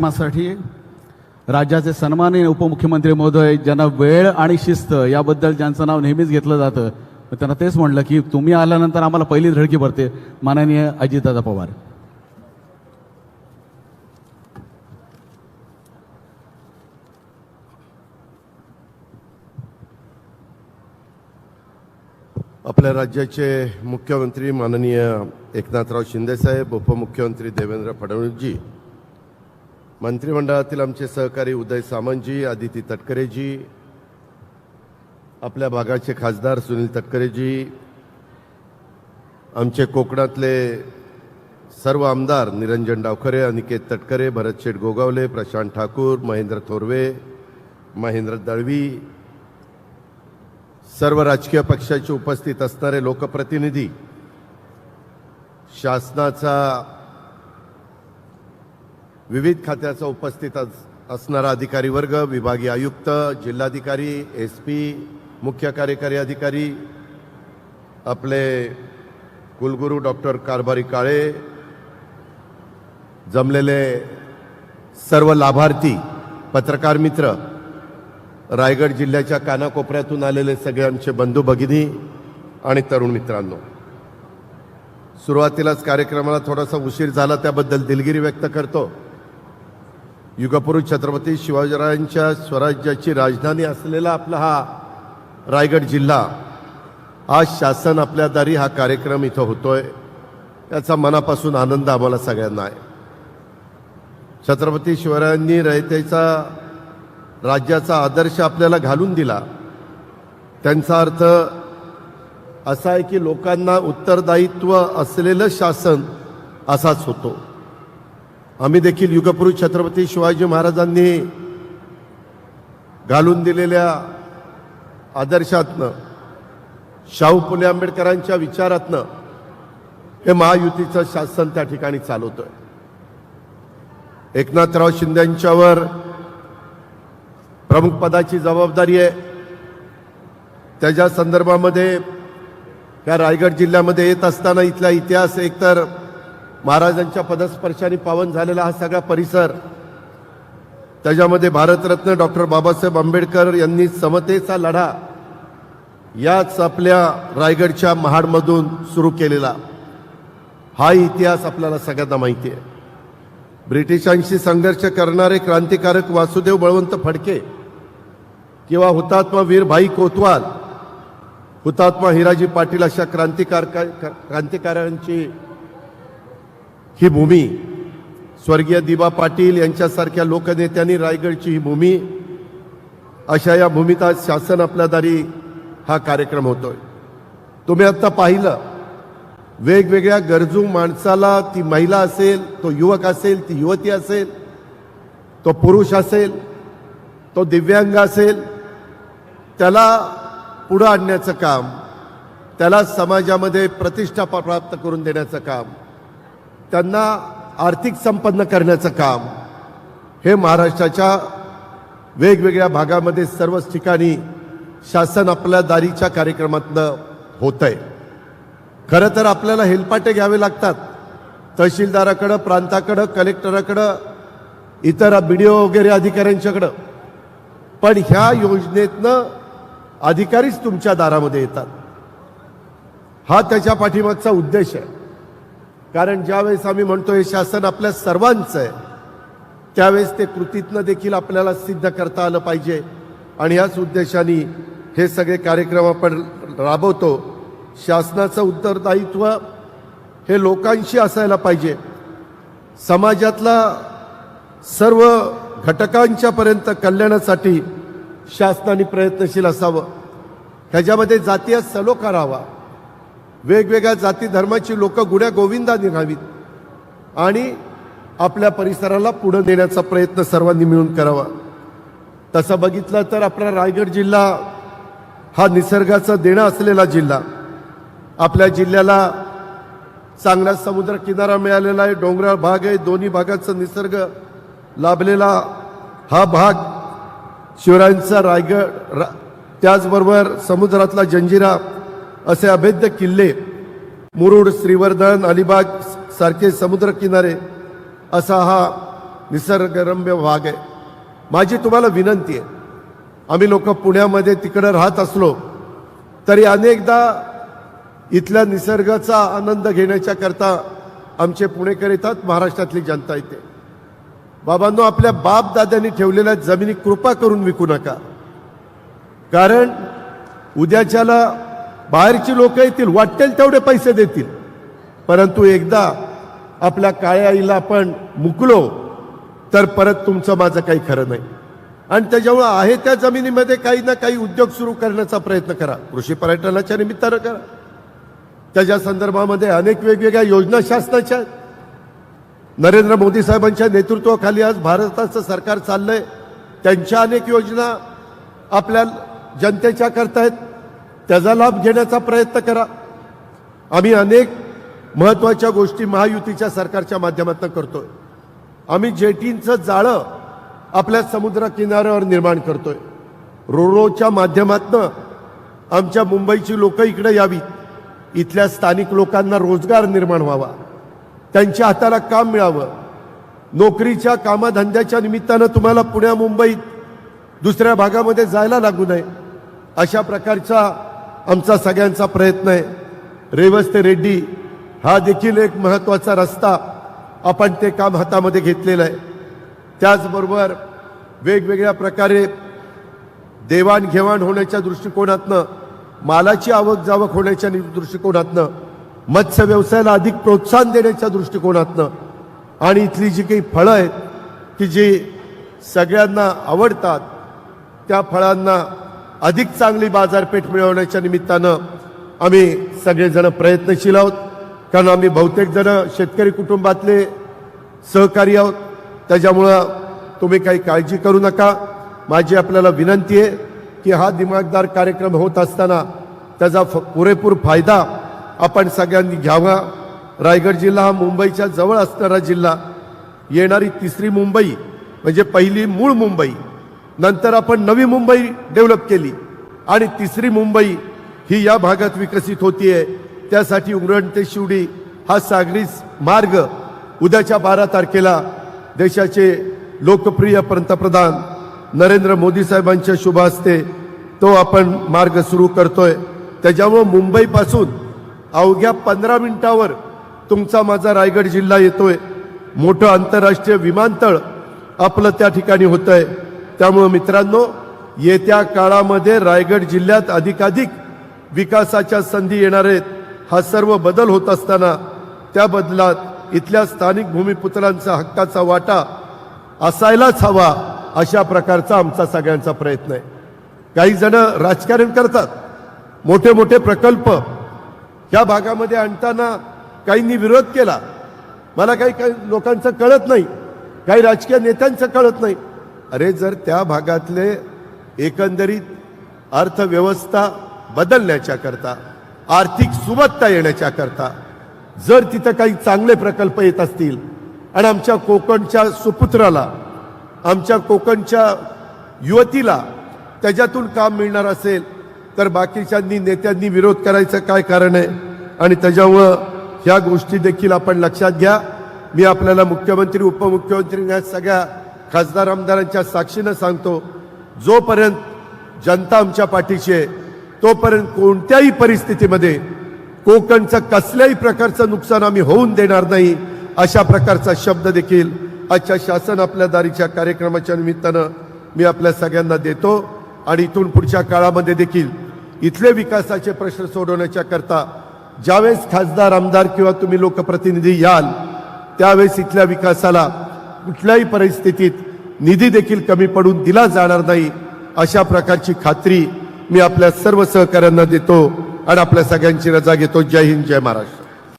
कार्यक्रमासाठी राज्याचे सन्माननीय उपमुख्यमंत्री महोदय ज्यांना वेळ आणि शिस्त याबद्दल ज्यांचं नाव नेहमीच घेतलं जातं त्यांना तेच म्हटलं की तुम्ही आल्यानंतर आम्हाला पहिली धडकी भरते माननीय अजितदादा पवार. आपल्या राज्याचे मुख्यमंत्री माननीय एकनाथराव शिंदेसाहेब उपमुख्यमंत्री देवेंद्र फडणवीसजी मंत्रिमंडळातील आमचे सहकारी उदय सामंतजी आदिती तटकरेजी आपल्या भागाचे खासदार सुनील तटकरेजी आमचे कोकणातले सर्व आमदार निरंजन डावखरे अनिकेत तटकरे भरत शेठ गोगावले प्रशांत ठाकूर महेंद्र थोरवे महेंद्र दळवी सर्व राजकीय पक्षाचे उपस्थित असणारे लोकप्रतिनिधी शासनाचा विविध खात्याचा उपस्थित अस- असणारा अधिकारी वर्ग विभागीय आयुक्त जिल्हाधिकारी एस पी मुख्य कार्यकारी अधिकारी आपले कुलगुरू डॉक्टर कारभारी काळे जमलेले सर्व लाभार्थी पत्रकार मित्र रायगड जिल्ह्याच्या कानाकोपऱ्यातून आलेले सगळे आमचे बंधू भगिनी आणि तरुण मित्रांनो. सुरुवातीलाच कार्यक्रमाला थोडासा उशीर झाला त्याबद्दल दिलगिरी व्यक्त करतो. युगपुरुष छत्रपती शिवाजीरायांच्या स्वराज्याची राजधानी असलेला आपला हा रायगड जिल्हा आज शासन आपल्या दारी हा कार्यक्रम इथं होतोय. याचा मनापासून आनंद आम्हाला सगळ्यांना आहे. छत्रपती शिवरायांनी रयतेचा राज्याचा आदर्श आपल्याला घालून दिला. त्यांचा अर्थ असा आहे की लोकांना उत्तरदायित्व असलेलं शासन असाच होतो. आम्ही देखील युगपुरुष छत्रपती शिवाजी महाराजांनी घालून दिलेल्या आदर्शातनं शाहू फुले आंबेडकरांच्या विचारातनं हे महायुतीचं शासन त्या ठिकाणी चालवतोय. एकनाथराव शिंदेंच्यावर प्रमुख पदाची जबाबदारी आहे. त्याच्या संदर्भामध्ये या रायगड जिल्ह्यामध्ये येत असताना इथला इतिहास एकतर महाराजांच्या पदस्पर्शाने पावन झालेला हा सगळा परिसर. त्याच्यामध्ये भारतरत्न डॉक्टर बाबासाहेब आंबेडकर यांनी समतेचा लढा याच आपल्या रायगडच्या महाडमधून सुरू केलेला. हा इतिहास आपल्याला सगळ्यांना माहिती आहे. ब्रिटिशांशी संघर्ष करणारे क्रांतिकारक वासुदेव बळवंत फडके किंवा हुतात्मा वीरभाई कोतवाल हुतात्मा हिराजी पाटील अशा क्रांतिकार क्रांतिकारांची ही भूमी. स्वर्गीय दिबा पाटील यांच्यासारख्या लोकनेत्यांनी रायगडची ही भूमी. अशा या भूमीत आज शासन आपल्या दारी हा कार्यक्रम होतोय. तुम्ही आत्ता पाहिलं वेगवेगळ्या गरजू माणसाला ती महिला असेल तो युवक असेल ती युवती असेल तो पुरुष असेल तो दिव्यांग असेल त्याला पुढं आणण्याचं काम त्याला समाजामध्ये प्रतिष्ठा प्राप्त करून देण्याचं काम त्यांना आर्थिक संपन्न करण्याचं काम हे महाराष्ट्राच्या वेगवेगळ्या भागामध्ये सर्वच ठिकाणी शासन आपल्या दारीच्या कार्यक्रमातनं होत आहे खरं तर आपल्याला हेलपाटे घ्यावे लागतात. तहसीलदाराकडं प्रांताकडं कलेक्टराकडं इतर बी डी ओ वगैरे अधिकाऱ्यांच्याकडं. पण ह्या योजनेतनं अधिकारीच तुमच्या दारामध्ये येतात. हा त्याच्या पाठीमागचा उद्देश आहे. कारण ज्यावेळेस आम्ही म्हणतो हे शासन आपल्या सर्वांचं आहे त्यावेळेस ते कृतीतनं देखील आपल्याला सिद्ध करता आलं पाहिजे. आणि याच उद्देशाने हे सगळे कार्यक्रम आपण राबवतो. शासनाचं उत्तरदायित्व हे लोकांशी असायला पाहिजे. समाजातला सर्व घटकांच्यापर्यंत कल्याणासाठी शासनाने प्रयत्नशील असावं. ह्याच्यामध्ये जातीय सलोखा राहावा. वेगवेगळ्या जाती धर्माची लोक गुड्या गोविंदा निघावीत. आणि आपल्या परिसराला पुढे नेण्याचा प्रयत्न सर्वांनी मिळून करावा. तसं बघितलं तर आपला रायगड जिल्हा हा निसर्गाचा देणं असलेला जिल्हा. आपल्या जिल्ह्याला चांगला समुद्र किनारा मिळालेला आहे डोंगराळ भाग आहे दोन्ही भागाचा निसर्ग लाभलेला हा भाग शिवरायांचा रायगड रा, त्याचबरोबर समुद्रातला जंजिरा असे अभेद्य किल्ले मुरुड श्रीवर्धन अलिबाग सारखे समुद्र किनारे असा हा निसर्गरम्य भाग आहे. माझी तुम्हाला विनंती आहे आम्ही लोक पुण्यामध्ये तिकडं राहत असलो तरी अनेकदा इथल्या निसर्गाचा आनंद घेण्याच्या करता आमचे पुणेकर येतात महाराष्ट्रातली जनता येते. बाबांनो आपल्या बाप दाद्यांनी ठेवलेल्या जमिनी कृपा करून विकू नका. कारण उद्याच्याला बाहेरची लोक येतील वाटेल तेवढे पैसे देतील. परंतु एकदा आपल्या काळ्या आईला आपण मुकलो तर परत तुमचं माझं काही खरं नाही. आणि त्याच्यामुळं आहे त्या जमिनीमध्ये काही ना काही उद्योग सुरू करण्याचा प्रयत्न करा. कृषी पर्यटनाच्या निमित्तानं करा. त्याच्या संदर्भामध्ये अनेक वेगवेगळ्या योजना शासनाच्या आहेत. नरेंद्र मोदी साहेबांच्या नेतृत्वाखाली आज भारताचं सरकार चाललंय. त्यांच्या अनेक योजना आपल्या जनतेच्या करतायत. त्याचा लाभ घेण्याचा प्रयत्न करा. आम्ही अनेक महत्त्वाच्या गोष्टी महायुतीच्या सरकारच्या माध्यमातून करतोय. आम्ही जेटींचं जाळं आपल्या समुद्र किनाऱ्यावर निर्माण करतोय. रोरोच्या माध्यमातनं आमच्या मुंबईची लोक इकडे यावीत. इथल्या स्थानिक लोकांना रोजगार निर्माण व्हावा. त्यांच्या हाताला काम मिळावं. नोकरीच्या कामाधंद्याच्या निमित्तानं तुम्हाला पुण्या मुंबईत दुसऱ्या भागामध्ये जायला लागू नये. अशा प्रकारचा आमचा सगळ्यांचा प्रयत्न आहे. रेवस्ते रेड्डी हा देखील एक महत्त्वाचा रस्ता आपण ते काम हातामध्ये घेतलेलं आहे. त्याचबरोबर वेगवेगळ्या प्रकारे देवाणघेवाण होण्याच्या दृष्टिकोनातनं मालाची आवक जावक होण्याच्या नि- दृष्टिकोनातनं मत्स्य व्यवसायाला अधिक प्रोत्साहन देण्याच्या दृष्टिकोनातनं आणि इथली जी काही फळं आहेत की जी सगळ्यांना आवडतात त्या फळांना अधिक चांगली बाजारपेठ मिळवण्याच्या निमित्तानं आम्ही सगळेजण प्रयत्नशील आहोत. कारण आम्ही बहुतेकजणं शेतकरी कुटुंबातले सहकारी आहोत. त्याच्यामुळं तुम्ही काही काळजी करू नका. माझी आपल्याला विनंती आहे की हा दिमागदार कार्यक्रम होत असताना त्याचा फ पुरेपूर फायदा आपण सगळ्यांनी घ्यावा. रायगड जिल्हा हा मुंबईच्या जवळ असणारा जिल्हा. येणारी तिसरी मुंबई म्हणजे पहिली मूळ मुंबई. नंतर आपण नवी मुंबई डेव्हलप केली. आणि तिसरी मुंबई ही या भागात विकसित होतीये. त्यासाठी उरण ते शिवडी हा सागरी मार्ग उद्याच्या बारा तारखेला देशाचे लोकप्रिय पंतप्रधान नरेंद्र मोदी साहेबांच्या शुभ हस्ते तो आपण मार्ग सुरू करतोय. त्याच्यामुळं मुंबईपासून अवघ्या पंधरा मिनिटावर तुमचा माझा रायगड जिल्हा येतोय. मोठं आंतरराष्ट्रीय विमानतळ आपलं त्या ठिकाणी होतं आहे त्यामुळं मित्रांनो येत्या काळामध्ये रायगड जिल्ह्यात अधिकाधिक विकासाच्या संधी येणार आहेत. हा सर्व बदल होत असताना त्या बदलात इथल्या स्थानिक भूमिपुत्रांचा हक्काचा वाटा असायलाच हवा अशा प्रकारचा आमचा सगळ्यांचा प्रयत्न आहे. काही जण राजकारण करतात. मोठे मोठे प्रकल्प या भागामध्ये आणताना काहींनी विरोध केला. मला काही काही लोकांचं कळत नाही. काही राजकीय नेत्यांचं कळत नाही. अरे जर त्या भागातले एकंदरीत अर्थव्यवस्था बदलण्याच्या करता आर्थिक सुबत्ता येण्याच्या करता जर तिथं काही चांगले प्रकल्प येत असतील आणि आमच्या कोकणच्या सुपुत्राला आमच्या कोकणच्या युवतीला त्याच्यातून काम मिळणार असेल तर बाकीच्यांनी नेत्यांनी विरोध करायचं काय कारण आहे? आणि त्याच्यामुळं ह्या गोष्टी देखील आपण लक्षात घ्या. मी आपल्याला मुख्यमंत्री उपमुख्यमंत्री या सगळ्या खासदार आमदारांच्या साक्षीनं सांगतो जोपर्यंत जनता आमच्या पाठीशी आहे तोपर्यंत कोणत्याही परिस्थितीमध्ये कोकणचं कसल्याही प्रकारचं नुकसान आम्ही होऊन देणार नाही अशा प्रकारचा शब्द देखील आजच्या शासन आपल्या दारीच्या कार्यक्रमाच्या निमित्तानं मी आपल्या सगळ्यांना देतो. आणि इथून पुढच्या काळामध्ये देखील इथले विकासाचे प्रश्न सोडवण्याच्या करता ज्यावेळेस खासदार आमदार किंवा तुम्ही लोकप्रतिनिधी याल त्यावेळेस इथल्या विकासाला कुठल्याही परिस्थितीत निधी देखील कमी पडून दिला जाणार नाही अशा प्रकारची खात्री मी आपल्या सर्व सहकाऱ्यांना देतो आणि आपल्या सगळ्यांची रजा घेतो. जय हिंद जय महाराष्ट्र.